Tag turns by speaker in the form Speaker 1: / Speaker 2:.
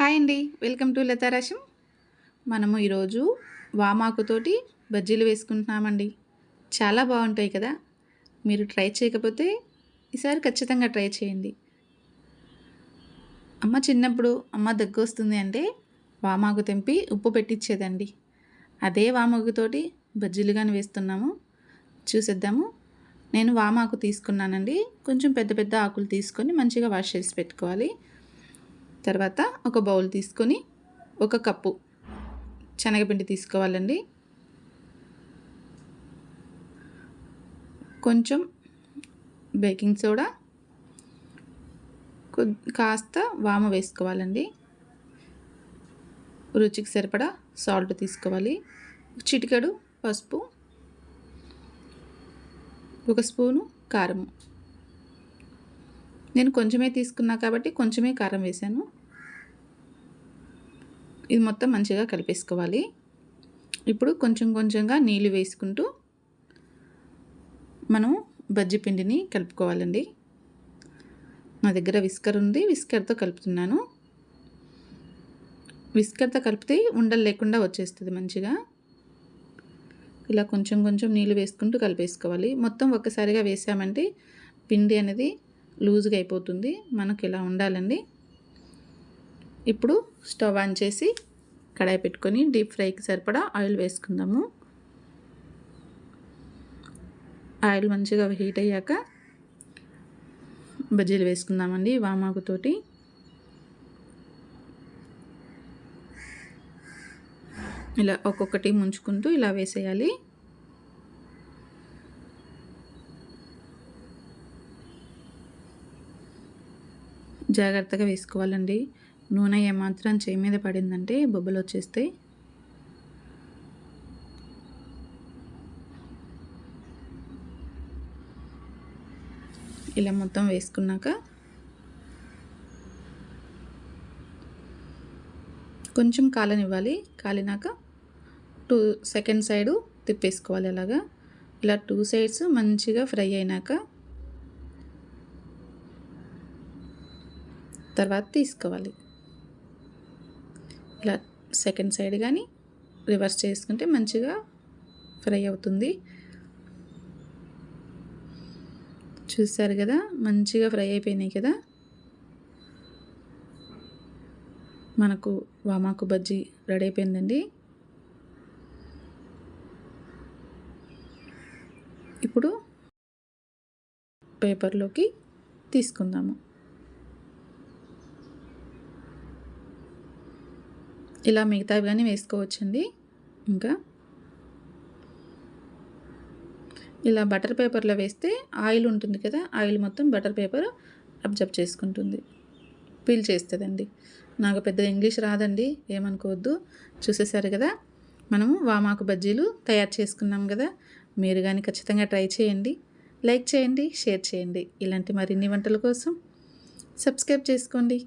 Speaker 1: Hi అండి. Welcome to లతారాశం మనము ఈరోజు వామాకుతోటి బజ్జీలు వేసుకుంటున్నామండి. చాలా బాగుంటాయి కదా. మీరు ట్రై చేయకపోతే ఈసారి ఖచ్చితంగా ట్రై చేయండి. అమ్మ చిన్నప్పుడు అమ్మ దగ్గు వస్తుంది అంటే వామాకు తెంపి ఉప్పు పెట్టించేదండి అదే వామాకుతోటి బజ్జీలు కానీ వేస్తున్నాము. చూసేద్దాము. నేను వామాకు తీసుకున్నానండి. కొంచెం పెద్ద పెద్ద ఆకులు తీసుకొని మంచిగా వాష్ చేసి పెట్టుకోవాలి. తర్వాత ఒక బౌల్ తీసుకొని ఒక కప్పు శనగపిండి తీసుకోవాలండి. కొంచెం బేకింగ్ సోడా కాస్త వామ వేసుకోవాలండి. రుచికి సరిపడా సాల్ట్ తీసుకోవాలి. చిటికెడు పసుపు ఒక స్పూను కారము నేను కొంచెమే తీసుకున్నా కాబట్టి కొంచెమే కారం వేశాను. ఇది మొత్తం మంచిగా కలిపేసుకోవాలి. ఇప్పుడు కొంచెం కొంచెంగా నీళ్ళు వేసుకుంటూ మనం బజ్జి పిండిని కలుపుకోవాలండి. నా దగ్గర విస్కర్ ఉంది విస్కర్తో కలుపుతున్నాను. విస్కర్తో కలిపితే ఉండలు లేకుండా వచ్చేస్తుంది మంచిగా. ఇలా కొంచెం కొంచెం నీళ్ళు వేసుకుంటూ కలిపేసుకోవాలి. మొత్తం ఒక్కసారిగా వేసామంటే పిండి అనేది లూజ్గా అయిపోతుంది. మనకు ఇలా ఉండాలండి. ఇప్పుడు స్టవ్ ఆన్ చేసి కడాయి పెట్టుకొని డీప్ ఫ్రైకి సరిపడా ఆయిల్ వేసుకుందాము. ఆయిల్ మంచిగా హీట్ అయ్యాక బజ్జీలు వేసుకుందామండి వామాకుతోటి. ఇలా ఒక్కొక్కటి ముంచుకుంటూ ఇలా వేసేయాలి. జాగ్రత్తగా వేసుకోవాలండి. నూనె ఏమాత్రం చేయి మీద పడిందంటే బొబ్బలు వచ్చేస్తాయి ఇలా మొత్తం వేసుకున్నాక కొంచెం కాలనివ్వాలి. కాలినాక టూ సెకండ్ సైడు తిప్పేసుకోవాలి అలాగా. ఇలా టూ సైడ్స్ మంచిగా ఫ్రై అయినాక తర్వాత తీసుకోవాలి. ఇట్లా సెకండ్ సైడ్ కానీ రివర్స్ చేసుకుంటే మంచిగా ఫ్రై అవుతుంది. చూస్తారు కదా? మంచిగా ఫ్రై అయిపోయినాయి కదా? మనకు వామాకు బజ్జీ రెడీ అయిపోయిందండి. ఇప్పుడు పేపర్లోకి తీసుకుందాము. ఇలా మిగతావి కానీ వేసుకోవచ్చండి. ఇంకా ఇలా బటర్ పేపర్లో వేస్తే ఆయిల్ ఉంటుంది కదా ఆయిల్ మొత్తం బటర్ పేపర్ అబ్జర్వ్ చేసుకుంటుంది. పీల్ చేస్తుందండి. నాకు పెద్ద ఇంగ్లీష్ రాదండి ఏమనుకోవద్దు. చూసేసారు కదా మనము వామాకు బజ్జీలు తయారు చేసుకున్నాం కదా మీరు కానీ ఖచ్చితంగా ట్రై చేయండి. లైక్ చేయండి షేర్ చేయండి. ఇలాంటి మరిన్ని వంటల కోసం సబ్స్క్రైబ్ చేసుకోండి.